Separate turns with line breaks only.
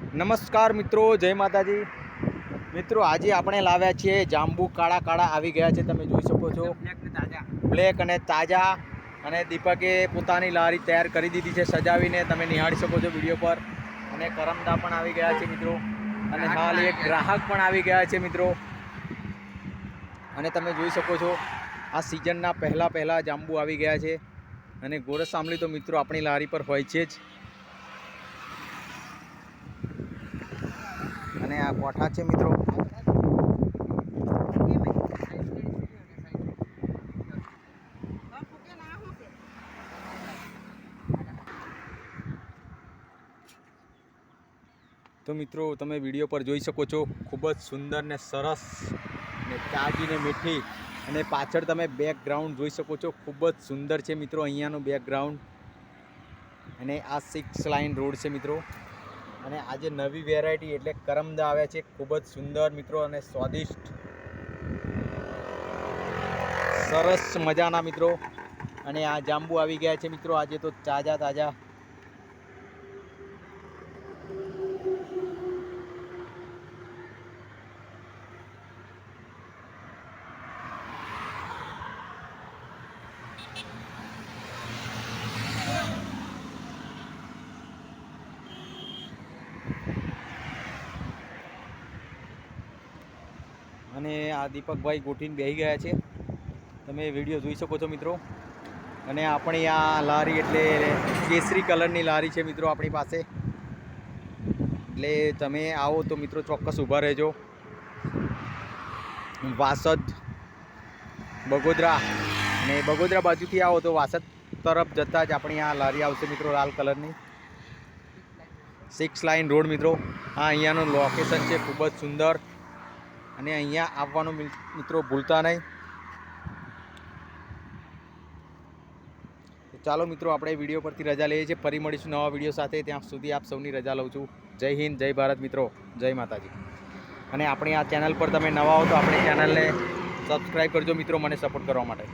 નમસ્કાર મિત્રો જય માતાજી. મિત્રો આજે આપણે લાવ્યા છીએ જાંબુ કાળા કાળા આવી ગયા છે તમે જોઈ શકો છો. બ્લેક અને તાજા. અને દીપકે પોતાની લારી તૈયાર કરી દીધી છે સજાવીને તમે નિહાળી શકો છો વીડિયો પર. અને કરમદા પણ આવી ગયા છે મિત્રો. અને હાલ એક ગ્રાહક પણ આવી ગયા છે મિત્રો. અને તમે જોઈ શકો છો આ સિઝનના પહેલાં પહેલાં જાંબુ આવી ગયા છે. અને ગોરસ આંબલી તો મિત્રો આપણી લારી પર હોય છે જ. અને આ કોઠા છે મિત્રો. તો મિત્રો, તમે વીડિયો પર જોઈ શકો છો, ખૂબ જ સુંદર ને સરસ ને તાજી ને મીઠી અને પાછળ તમે બેકગ્રાઉન્ડ જોઈ શકો છો, ખૂબ જ સુંદર છે મિત્રો, અહીંયાનું બેકગ્રાઉન્ડ અને આ સિક્સ લાઇન રોડ છે મિત્રો. અને આજે નવી વેરાયટી એટલે કરમદા આવ્યા છે. ખૂબ જ સુંદર મિત્રો અને સ્વાદિષ્ટ. સરસ મજાના મિત્રો. અને આ જાંબુ આવી ગયા છે મિત્રો. આજે તો તાજા તાજા અને આ દીપકભાઈ ગોઠીને બેસી ગયા છે. તમે વીડિયો જોઈ શકો છો મિત્રો. અને આપણી આ લારી એટલે કેસરી કલરની લારી છે મિત્રો આપણી પાસે. એટલે તમે આવો તો મિત્રો ચોક્કસ ઊભા રહેજો. વાસદ, બગોદરા ને બગોદરા બાજુથી આવો તો વાસદ તરફ જતાં જ આપણી આ લારી આવશે મિત્રો લાલ કલરની. સિક્સ લાઇન રોડ મિત્રો. આ અહીંયાનું લોકેશન છે ખૂબ જ સુંદર. અને અહીંયા આવવાનું મિત્રો ભૂલતા નહીં. ચાલો મિત્રો, આપણે વીડિયો પરથી રજા લઈએ છીએ. ફરી મળીશું નવા વીડિયો સાથે. ત્યાં સુધી આપ સૌની રજા લઉં છું. જય હિન્દ, જય ભારત મિત્રો. જય માતાજી. અને આપણી આ ચેનલ પર તમે નવા હો તો આપણી ચેનલને સબસ્ક્રાઈબ કરજો મિત્રો, મને સપોર્ટ કરવા માટે.